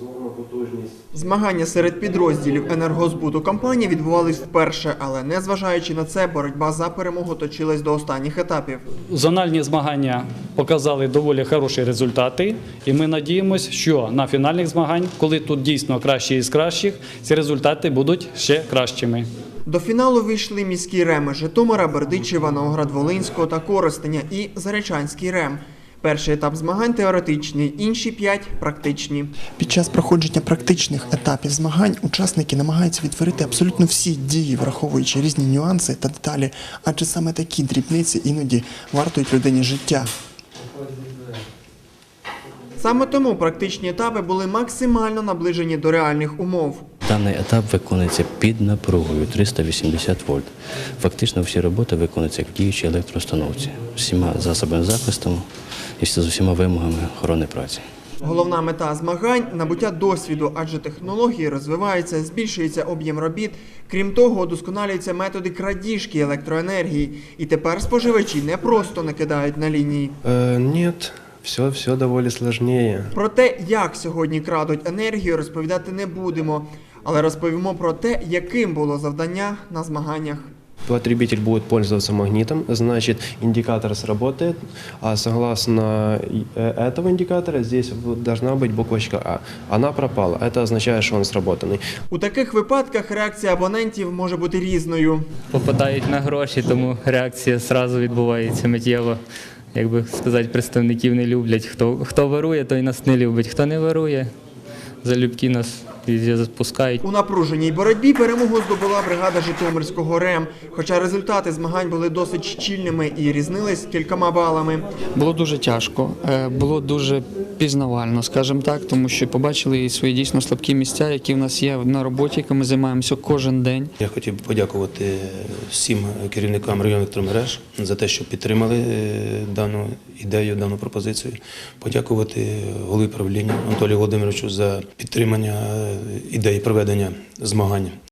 дозволена потужність. Змагання серед підрозділів енергозбуту компанії відбувались вперше, але незважаючи на це, боротьба за перемогу точилась до останніх етапів. Зональні змагання показали доволі хороші результати, і ми надіємося, що на фінальних змаганнях, коли тут дійсно кращі із кращих, ці результати будуть ще кращими. До фіналу вийшли міські реми Житомира, Бердичева, Новоград-Волинського та Коростеня і Заречанський рем. Перший етап змагань теоретичний, інші п'ять практичні. Під час проходження практичних етапів змагань учасники намагаються відтворити абсолютно всі дії, враховуючи різні нюанси та деталі, адже саме такі дрібниці іноді вартують людині життя. Саме тому практичні етапи були максимально наближені до реальних умов. Даний етап виконується під напругою 380 вольт. Фактично всі роботи виконуються як в діючій електроустановці, всіма засобами захисту і з усіма вимогами охорони праці. Головна мета змагань набуття досвіду, адже технології розвиваються, збільшується об'єм робіт. Крім того, удосконалюються методи крадіжки електроенергії. І тепер споживачі не просто накидають на лінії. Э, нет, все, все довольно сложнее. Про те, як сьогодні крадуть енергію, розповідати не будемо, але розповімо про те, яким було завдання на змаганнях Потребитель будет пользоваться магнитом, значит индикатор сработает, а согласно э, этого индикатора здесь вот должна быть буквочка А. Она пропала, это означает, что он сработанный. У таких випадках реакція абонентів може бути різною. попадають на гроші, тому реакція зразу відбувається миттєво. Як би сказати, представників не люблять. Хто, хто вирує, той нас не любить. Хто не вирує, залюбки нас везде запускають. У напруженій боротьбі перемогу здобула бригада Житомирського РЕМ. Хоча результати змагань були досить щільними і різнились кількома балами. Було дуже тяжко, е, було дуже пізнавально, скажімо так, тому що побачили і свої дійсно слабкі місця, які в нас є на роботі, якими займаємося кожен день. Я хотів би подякувати всім керівникам районних електромереж за те, що підтримали е, дану ідею, дану пропозицію. Подякувати голові правління Анатолію Володимировичу за підтримання ідеї проведення змагань